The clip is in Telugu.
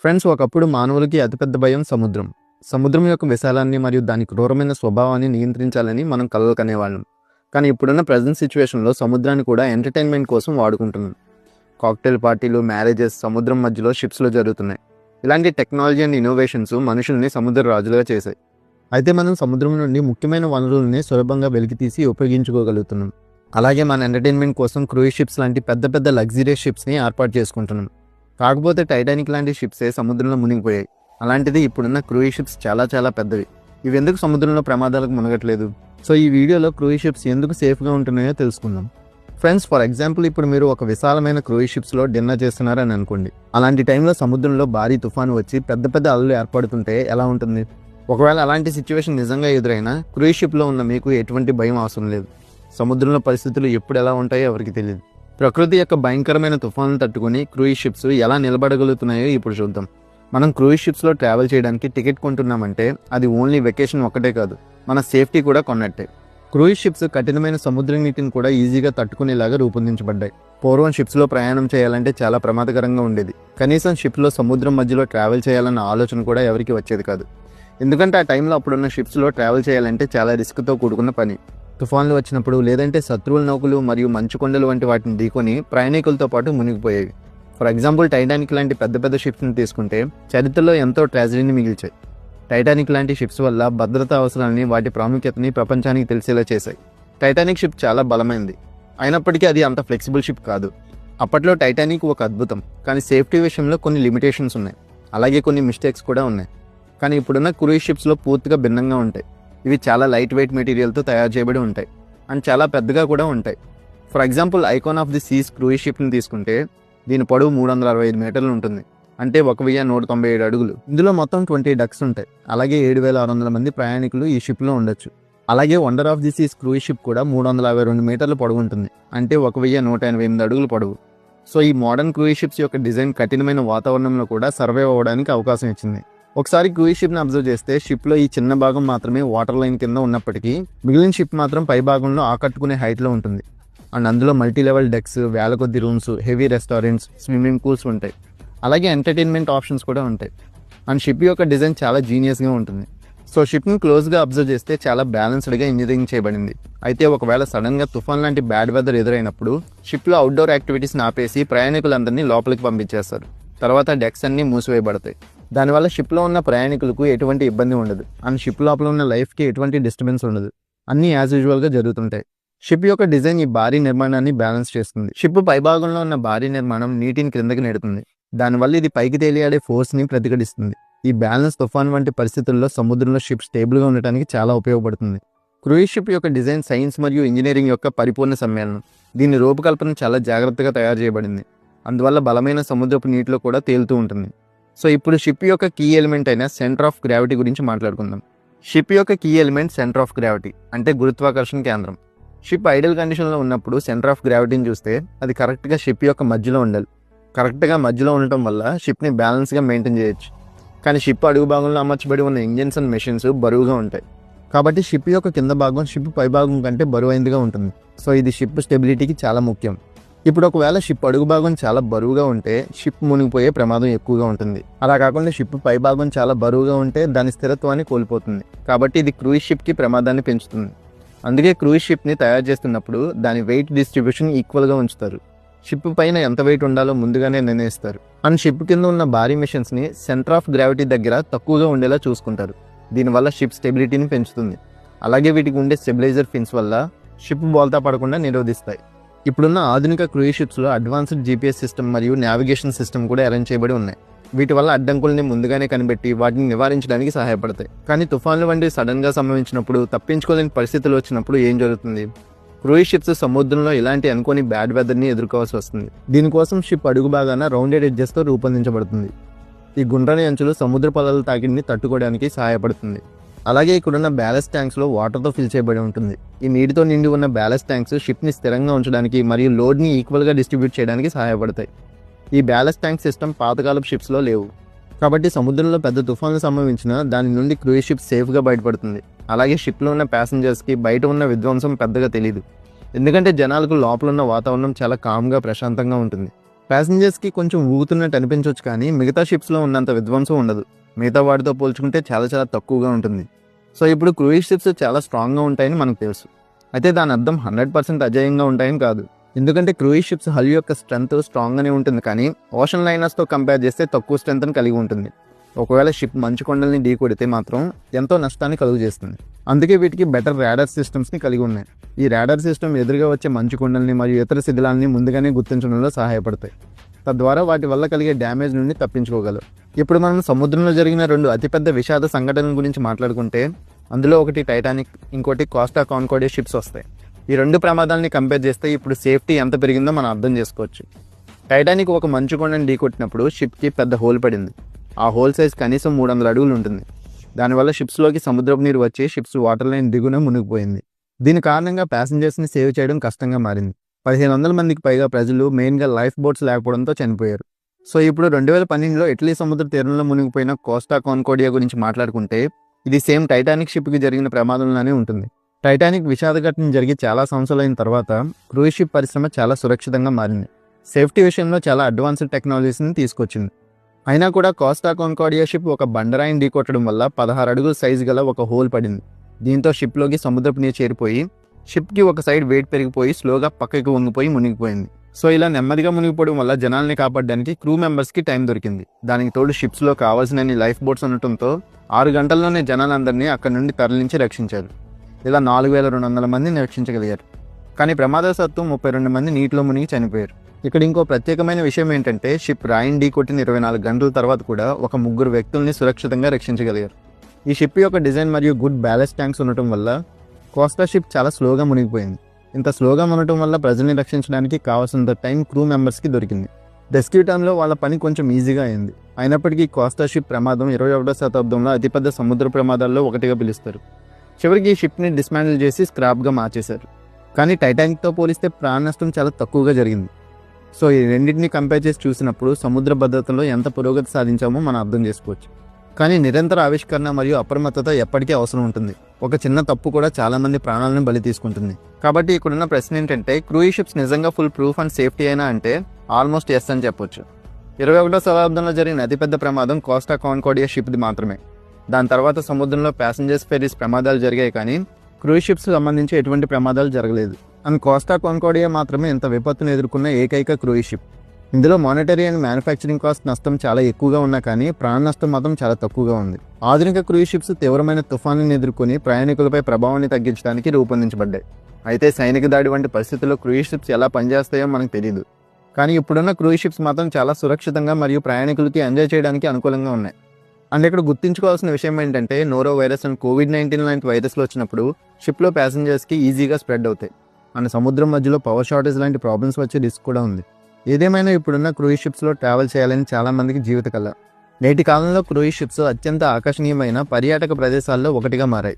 ఫ్రెండ్స్ ఒకప్పుడు మానవులకి అతిపెద్ద భయం సముద్రం. సముద్రం యొక్క విశాలాన్ని మరియు దాని క్రూరమైన స్వభావాన్ని నియంత్రించాలని మనం కలలు కనేవాళ్ళం. కానీ ఇప్పుడున్న ప్రజెంట్ సిచ్యువేషన్లో సముద్రాన్ని కూడా ఎంటర్టైన్మెంట్ కోసం వాడుకుంటున్నాం. కాక్టైల్ పార్టీలు మ్యారేజెస్ సముద్రం మధ్యలో షిప్స్లో జరుగుతున్నాయి. ఇలాంటి టెక్నాలజీ అండ్ ఇన్నోవేషన్స్ మనుషుల్ని సముద్ర రాజులుగా చేశాయి. అయితే మనం సముద్రం నుండి ముఖ్యమైన వనరుల్ని సులభంగా వెలికితీసి ఉపయోగించుకోగలుగుతున్నాం. అలాగే మన ఎంటర్టైన్మెంట్ కోసం క్రూయిజ్ షిప్స్ లాంటి పెద్ద పెద్ద లగ్జరియస్ షిప్స్ని ఏర్పాటు చేసుకుంటున్నాం. కాకపోతే టైటానిక్ లాంటి షిప్సే సముద్రంలో మునిగిపోయాయి. అలాంటిది ఇప్పుడున్న క్రూయిజ్ షిప్స్ చాలా చాలా పెద్దవి. ఇవి ఎందుకు సముద్రంలో ప్రమాదాలకు మునగట్లేదు? సో ఈ వీడియోలో క్రూయిజ్ షిప్స్ ఎందుకు సేఫ్గా ఉంటున్నాయో తెలుసుకుందాం. ఫ్రెండ్స్ ఫర్ ఎగ్జాంపుల్ ఇప్పుడు మీరు ఒక విశాలమైన క్రూయిజ్ షిప్స్లో డిన్నర్ చేస్తున్నారని అనుకోండి. అలాంటి టైంలో సముద్రంలో భారీ తుఫాను వచ్చి పెద్ద పెద్ద అలలు ఏర్పడుతుంటే ఎలా ఉంటుంది? ఒకవేళ అలాంటి సిచ్యువేషన్ నిజంగా ఎదురైనా క్రూయిజ్ షిప్లో ఉన్న మీకు ఎటువంటి భయం అవసరం లేదు. సముద్రంలో పరిస్థితులు ఎప్పుడు ఎలా ఉంటాయో ఎవరికి తెలియదు ప్రకృతి యొక్క భయంకరమైన తుఫాను తట్టుకుని క్రూయిజ్ షిప్స్ ఎలా నిలబడగలుగుతున్నాయో ఇప్పుడు చూద్దాం. మనం క్రూయిజ్ షిప్స్లో ట్రావెల్ చేయడానికి టికెట్ కొంటున్నామంటే అది ఓన్లీ వెకేషన్ ఒక్కటే కాదు మన సేఫ్టీ కూడా కొన్నట్టే. క్రూయిజ్ షిప్స్ కఠినమైన సముద్ర నీటిని కూడా ఈజీగా తట్టుకునేలాగా రూపొందించబడ్డాయి. పూర్వం షిప్స్లో ప్రయాణం చేయాలంటే చాలా ప్రమాదకరంగా ఉండేది. కనీసం షిప్లో సముద్రం మధ్యలో ట్రావెల్ చేయాలన్న ఆలోచన కూడా ఎవరికి వచ్చేది కాదు. ఎందుకంటే ఆ టైంలో అప్పుడున్న షిప్స్లో ట్రావెల్ చేయాలంటే చాలా రిస్క్తో కూడుకున్న పని. తుఫాన్లు వచ్చినప్పుడు లేదంటే శత్రువుల నౌకలు మరియు మంచు కొండలు వంటి వాటిని ఢీకొని ప్రయాణికులతో పాటు మునిగిపోయేవి. ఫర్ ఎగ్జాంపుల్ టైటానిక్ లాంటి పెద్ద పెద్ద షిప్స్ని తీసుకుంటే చరిత్రలో ఎంతో ట్రాజడీని మిగిల్చాయి. టైటానిక్ లాంటి షిప్స్ వల్ల భద్రతా అవసరాలని వాటి ప్రాముఖ్యతని ప్రపంచానికి తెలిసేలా చేశాయి. టైటానిక్ షిప్ చాలా బలమైంది. అయినప్పటికీ అది అంత ఫ్లెక్సిబుల్ షిప్ కాదు. అప్పట్లో టైటానిక్ ఒక అద్భుతం కానీ సేఫ్టీ విషయంలో కొన్ని లిమిటేషన్స్ ఉన్నాయి. అలాగే కొన్ని మిస్టేక్స్ కూడా ఉన్నాయి. కానీ ఇప్పుడున్న క్రూయిజ్ షిప్స్లో పూర్తిగా భిన్నంగా ఉంటాయి. ఇవి చాలా లైట్ వెయిట్ మెటీరియల్తో తయారు చేయబడి ఉంటాయి. అండ్ చాలా పెద్దగా కూడా ఉంటాయి. For example Icon of the Seas cruise షిప్ని తీసుకుంటే దీని పొడవు మూడు వందల అరవై ఐదు మీటర్లు ఉంటుంది. అంటే ఒక వెయ్యి నూట తొంభై ఏడు అడుగులు. ఇందులో మొత్తం ట్వంటీ డక్స్ ఉంటాయి. అలాగే ఏడు వేల ఆరు వందల మంది ప్రయాణికులు ఈ షిప్లో ఉండొచ్చు. అలాగే Wonder of the Seas cruise ship కూడా మూడు వందల యాభై రెండు మీటర్లు పొడవు ఉంటుంది. అంటే ఒక వెయ్యి నూట ఎనభై ఎనిమిది అడుగులు పొడవు. సో ఈ మోడర్న్ క్రూయిజ్ షిప్స్ యొక్క డిజైన్ కఠినమైన వాతావరణంలో కూడా సర్వైవ్ అవ్వడానికి అవకాశం ఇచ్చింది. ఒకసారి క్రూయిజ్ షిప్ని అబ్జర్వ్ చేస్తే షిప్లో ఈ చిన్న భాగం మాత్రమే వాటర్ లైన్ కింద ఉన్నప్పటికీ మిగిలిన షిప్ మాత్రం పై భాగంలో ఆకట్టుకునే హైట్లో ఉంటుంది. అండ్ అందులో మల్టీ లెవెల్ డెక్స్ వేల కొద్ది rooms heavy restaurants swimming pools ఉంటాయి. అలాగే ఎంటర్టైన్మెంట్ ఆప్షన్స్ కూడా ఉంటాయి. అండ్ షిప్ యొక్క డిజైన్ చాలా జీనియస్గా ఉంటుంది. సో షిప్ని క్లోజ్గా అబ్జర్వ్ చేస్తే చాలా బ్యాలెన్స్డ్గా ఇంజనీరింగ్ చేయబడింది. అయితే ఒకవేళ సడన్గా తుఫాన్ లాంటి బ్యాడ్ వెదర్ ఎదురైనప్పుడు షిప్లో అవుట్డోర్ యాక్టివిటీస్ని ఆపేసి ప్రయాణికులందరినీ లోపలికి పంపించేస్తారు. తర్వాత డెక్స్ అన్నీ మూసివేయబడతాయి. దానివల్ల షిప్లో ఉన్న ప్రయాణికులకు ఎటువంటి ఇబ్బంది ఉండదు. అండ్ షిప్ లోపల ఉన్న లైఫ్కి ఎటువంటి డిస్టర్బెన్స్ ఉండదు. అన్నీ యాజ్ యూజువల్గా జరుగుతుంటాయి. షిప్ యొక్క డిజైన్ ఈ భారీ నిర్మాణాన్ని బ్యాలెన్స్ చేస్తుంది. షిప్ పైభాగంలో ఉన్న భారీ నిర్మాణం నీటిని క్రిందకి నెడుతుంది. దానివల్ల ఇది పైకి తేలియాడే ఫోర్స్ని ప్రతిఘటిస్తుంది. ఈ బ్యాలెన్స్ తుఫాన్ వంటి పరిస్థితుల్లో సముద్రంలో షిప్ స్టేబుల్గా ఉండటానికి చాలా ఉపయోగపడుతుంది. క్రూయిజ్ షిప్ యొక్క డిజైన్ సైన్స్ మరియు ఇంజనీరింగ్ యొక్క పరిపూర్ణ సమ్మేళనం. దీని రూపకల్పన చాలా జాగ్రత్తగా తయారు చేయబడింది. అందువల్ల బలమైన సముద్రపు నీటిలో కూడా తేలుతూ ఉంటుంది. సో ఇప్పుడు షిప్ యొక్క కీ ఎలిమెంట్ అయిన సెంటర్ ఆఫ్ గ్రావిటీ గురించి మాట్లాడుకుందాం. షిప్ యొక్క key element centre of gravity అంటే గురుత్వాకర్షణ కేంద్రం. షిప్ ఐడల్ కండిషన్లో ఉన్నప్పుడు సెంటర్ ఆఫ్ గ్రావిటీని చూస్తే అది కరెక్ట్గా షిప్ యొక్క మధ్యలో ఉండాలి. కరెక్ట్గా మధ్యలో ఉండటం వల్ల షిప్ని బ్యాలెన్స్గా మెయింటైన్ చేయొచ్చు. కానీ షిప్ అడుగు భాగంలో అమర్చబడి ఉన్న ఇంజిన్స్ అండ్ మెషిన్స్ బరువుగా ఉంటాయి. కాబట్టి షిప్ యొక్క కింద భాగం షిప్ పై భాగం కంటే బరువైందిగా ఉంటుంది. సో ఇది షిప్ స్టెబిలిటీకి చాలా ముఖ్యం. ఇప్పుడు ఒకవేళ షిప్ అడుగు భాగం చాలా బరువుగా ఉంటే షిప్ మునిగిపోయే ప్రమాదం ఎక్కువగా ఉంటుంది. అలా కాకుండా షిప్ పై భాగం చాలా బరువుగా ఉంటే దాని స్థిరత్వాన్ని కోల్పోతుంది. కాబట్టి ఇది క్రూయిజ్ షిప్కి ప్రమాదాన్ని పెంచుతుంది. అందుకే క్రూయిజ్ షిప్ని తయారు చేస్తున్నప్పుడు దాని వెయిట్ డిస్ట్రిబ్యూషన్ ఈక్వల్గా ఉంచుతారు. షిప్ పైన ఎంత వెయిట్ ఉండాలో ముందుగానే నిర్ణయిస్తారు. అండ్ షిప్ కింద ఉన్న భారీ మిషన్స్ని సెంటర్ ఆఫ్ గ్రావిటీ దగ్గర తక్కువగా ఉండేలా చూసుకుంటారు. దీనివల్ల షిప్ స్టెబిలిటీని పెంచుతుంది. అలాగే వీటికి ఉండే స్టెబిలైజర్ ఫిన్స్ వల్ల షిప్ బోల్తా పడకుండా నిరోధిస్తాయి. ఇప్పుడున్న ఆధునిక క్రూయిజ్ షిప్స్లో అడ్వాన్స్డ్ జీపీఎస్ సిస్టమ్ మరియు నావిగేషన్ సిస్టమ్ కూడా అరేంజ్ చేయబడి ఉన్నాయి. వీటి వల్ల అడ్డంకుల్ని ముందుగానే కనిపెట్టి వాటిని నివారించడానికి సహాయపడతాయి. కానీ తుఫాన్లు వంటి సడన్గా సంభవించినప్పుడు తప్పించుకోలేని పరిస్థితులు వచ్చినప్పుడు ఏం జరుగుతుంది? క్రూయిజ్ షిప్స్ సముద్రంలో ఇలాంటి అనుకోని బ్యాడ్ వెదర్ని ఎదుర్కోవాల్సి వస్తుంది. దీనికోసం షిప్ అడుగు భాగాన రౌండెడ్ ఎడ్జెస్తో రూపొందించబడుతుంది. ఈ గుండ్రని అంచులు సముద్ర పొలాల తాకిడిని తట్టుకోవడానికి సహాయపడుతుంది. అలాగే ఇక్కడున్న బ్యాలెస్ ట్యాంక్స్లో వాటర్తో ఫిల్ చేయబడి ఉంటుంది. ఈ నీటితో నిండి ఉన్న బ్యాలెస్ ట్యాంక్స్ షిప్ని స్థిరంగా ఉంచడానికి మరియు లోడ్ని ఈక్వల్గా డిస్ట్రిబ్యూట్ చేయడానికి సహాయపడతాయి. ఈ బ్యాలెస్ ట్యాంక్ సిస్టమ్ పాతకాలపు షిప్స్లో లేవు. కాబట్టి సముద్రంలో పెద్ద తుఫాన్లు సంభవించినా దాని నుండి క్రూయిజ్ షిప్ సేఫ్గా బయటపడుతుంది. అలాగే షిప్లో ఉన్న ప్యాసింజర్స్కి బయట ఉన్న విధ్వంసం పెద్దగా తెలియదు ఎందుకంటే జనాలకు లోపల ఉన్న వాతావరణం చాలా కామ్గా ప్రశాంతంగా ఉంటుంది. ప్యాసింజర్స్కి కొంచెం ఊగుతున్నట్టు అనిపించవచ్చు కానీ మిగతా షిప్స్లో ఉన్నంత విధ్వంసం ఉండదు. మిగతా వాటితో పోల్చుకుంటే చాలా చాలా తక్కువగా ఉంటుంది. సో ఇప్పుడు క్రూయిజ్ షిప్స్ చాలా స్ట్రాంగ్గా ఉంటాయని మనకు తెలుసు. అయితే దాని అర్థం హండ్రెడ్ పర్సెంట్ అజేయంగా ఉంటాయని కాదు. ఎందుకంటే క్రూయిజ్ షిప్స్ హల్ యొక్క స్ట్రెంత్ స్ట్రాంగ్గానే ఉంటుంది కానీ ఓషన్ లైనర్స్తో కంపేర్ చేస్తే తక్కువ స్ట్రెంత్ని కలిగి ఉంటుంది. ఒకవేళ షిప్ మంచు కొండల్ని ఢీ కొడితే మాత్రం ఎంతో నష్టాన్ని కలుగు చేస్తుంది. అందుకే వీటికి బెటర్ రాడర్ సిస్టమ్స్ని కలిగి ఉన్నాయి. ఈ రాడర్ సిస్టమ్ ఎదురుగా వచ్చే మంచు కొండల్ని మరియు ఇతర శిథిలాలని ముందుగానే గుర్తించడంలో సహాయపడతాయి. తద్వారా వాటి వల్ల కలిగే డ్యామేజ్ నుండి తప్పించుకోగలరు ఇప్పుడు మనం సముద్రంలో జరిగిన రెండు అతిపెద్ద విషాద సంఘటనల గురించి మాట్లాడుకుంటే అందులో ఒకటి టైటానిక్ ఇంకోటి కాస్టా కాన్కోడే షిప్స్ వస్తాయి. ఈ రెండు ప్రమాదాలని కంపేర్ చేస్తే ఇప్పుడు సేఫ్టీ ఎంత పెరిగిందో మనం అర్థం చేసుకోవచ్చు. టైటానిక్ ఒక మంచు కొండని ఢీకొట్టినప్పుడు షిప్కి పెద్ద హోల్ పడింది. ఆ హోల్ సైజ్ కనీసం మూడు వందల అడుగులు ఉంటుంది. దానివల్ల షిప్స్లోకి సముద్రపు నీరు వచ్చి షిప్స్ వాటర్ లైన్ దిగున మునిగిపోయింది. దీని కారణంగా ప్యాసింజర్స్ని సేవ్ చేయడం కష్టంగా మారింది. పదిహేను వందల మందికి పైగా ప్రజలు మెయిన్గా లైఫ్ బోట్స్ లేకపోవడంతో చనిపోయారు. సో ఇప్పుడు రెండు వేల పన్నెండులో ఇటలీ సముద్ర తీరంలో మునిగిపోయిన కోస్టా కాన్కోడియా గురించి మాట్లాడుకుంటే ఇది సేమ్ టైటానిక్ షిప్కి జరిగిన ప్రమాదంలోనే ఉంటుంది. టైటానిక్ విషాద ఘటన జరిగి చాలా సంవత్సరాలైన తర్వాత క్రూయిజ్ షిప్ పరిశ్రమ చాలా సురక్షితంగా మారింది. సేఫ్టీ విషయంలో చాలా అడ్వాన్స్డ్ టెక్నాలజీస్ని తీసుకొచ్చింది. అయినా కూడా కోస్టా కాన్కోడియా షిప్ ఒక బండరాయిని ఢీకొట్టడం వల్ల పదహారు అడుగుల సైజు గల ఒక హోల్ పడింది. దీంతో షిప్లోకి సముద్రపు నీరు చేరిపోయి షిప్కి ఒక సైడ్ వెయిట్ పెరిగిపోయి స్లోగా పక్కకి వంగిపోయి మునిగిపోయింది. సో ఇలా నెమ్మదిగా మునిగిపోవడం వల్ల జనాల్ని కాపాడడానికి క్రూ మెంబర్స్కి టైం దొరికింది. దానికి తోడు షిప్స్లో కావాల్సిన లైఫ్ బోట్స్ ఉండటంతో ఆరు గంటల్లోనే జనాలందరినీ అక్కడి నుండి తరలించి రక్షించారు. ఇలా నాలుగు వేల రెండు వందల మందిని రక్షించగలిగారు. కానీ ప్రమాదవశాత్తు ముప్పై రెండు మంది నీటిలో మునిగి చనిపోయారు. ఇక్కడ ఇంకో ప్రత్యేకమైన విషయం ఏంటంటే షిప్ రాయిన్ ఢీ కొట్టిన ఇరవై నాలుగు గంటల తర్వాత కూడా ఒక ముగ్గురు వ్యక్తుల్ని సురక్షితంగా రక్షించగలిగారు. ఈ షిప్ యొక్క డిజైన్ మరియు గుడ్ బ్యాలెన్స్ ట్యాంక్స్ ఉండటం వల్ల కోస్టా షిప్ చాలా స్లోగా మునిగిపోయింది. ఇంత స్లోగా ఉండటం వల్ల ప్రజల్ని రక్షించడానికి కావాల్సినంత టైం క్రూ మెంబర్స్కి దొరికింది. రెస్క్యూ టైంలో వాళ్ళ పని కొంచెం ఈజీగా అయింది. అయినప్పటికీ కోస్టా షిప్ ప్రమాదం ఇరవై ఒకటో శతాబ్దంలో అతిపెద్ద సముద్ర ప్రమాదాల్లో ఒకటిగా పిలుస్తారు. చివరికి ఈ షిప్ని డిస్మాండిల్ చేసి స్క్రాప్గా మార్చేశారు. కానీ టైటానిక్తో పోలిస్తే ప్రాణ నష్టం చాలా తక్కువగా జరిగింది. సో ఈ రెండింటిని కంపేర్ చేసి చూసినప్పుడు సముద్ర భద్రతలో ఎంత పురోగతి సాధించామో మనం అర్థం చేసుకోవచ్చు. కానీ నిరంతర ఆవిష్కరణ మరియు అప్రమత్తత ఎప్పటికీ అవసరం ఉంటుంది. ఒక చిన్న తప్పు కూడా చాలామంది ప్రాణాలను బలి తీసుకుంటుంది. కాబట్టి ఇక్కడున్న ప్రశ్న ఏంటంటే క్రూయిజ్ షిప్స్ నిజంగా ఫుల్ ప్రూఫ్ అండ్ సేఫ్టీ అయినా అంటే ఆల్మోస్ట్ ఎస్ అని చెప్పొచ్చు. ఇరవై ఒకటో శతాబ్దంలో జరిగిన అతిపెద్ద ప్రమాదం కోస్టా కాన్కోడియా షిప్ది మాత్రమే. దాని తర్వాత సముద్రంలో ప్యాసింజర్స్ ఫెరీస్ ప్రమాదాలు జరిగాయి కానీ క్రూయిజ్ షిప్స్ సంబంధించి ఎటువంటి ప్రమాదాలు జరగలేదు. అండ్ కోస్టా కాన్కోడియా మాత్రమే ఇంత విపత్తును ఎదుర్కొన్న ఏకైక క్రూయిజ్ షిప్ ఇందులో మానిటరీ అండ్ మ్యానుఫ్యాక్చరింగ్ కాస్ట్ నష్టం చాలా ఎక్కువగా ఉన్నా కానీ ప్రాణ నష్టం మాత్రం చాలా తక్కువగా ఉంది. ఆధునిక క్రూయిజ్ షిప్స్ తీవ్రమైన తుఫానులను ఎదుర్కొని ప్రయాణికులపై ప్రభావాన్ని తగ్గించడానికి రూపొందించబడ్డాయి. అయితే సైనిక దాడి వంటి పరిస్థితుల్లో క్రూయిజ్ షిప్స్ ఎలా పనిచేస్తాయో మనకు తెలియదు కానీ ఇప్పుడున్న క్రూయిజ్ షిప్స్ మాత్రం చాలా సురక్షితంగా మరియు ప్రయాణికులకి ఎంజాయ్ చేయడానికి అనుకూలంగా ఉన్నాయి. అండ్ ఇక్కడ గుర్తుంచుకోవాల్సిన విషయం ఏంటంటే norovirus and COVID nineteen లాంటి వైరస్లు వచ్చినప్పుడు షిప్లో ప్యాసింజర్స్కి ఈజీగా స్ప్రెడ్ అవుతాయి. అండ్ సముద్రం మధ్యలో పవర్ షార్టేజ్ లాంటి ప్రాబ్లమ్స్ వచ్చే రిస్క్ కూడా ఉంది. ఏదేమైనా ఇప్పుడున్న క్రూయిస్ షిప్స్లో ట్రావెల్ చేయాలని చాలామందికి జీవిత కళ నేటి కాలంలో క్రూయిస్ షిప్స్ అత్యంత ఆకర్షణీయమైన పర్యాటక ప్రదేశాల్లో ఒకటిగా మారాయి.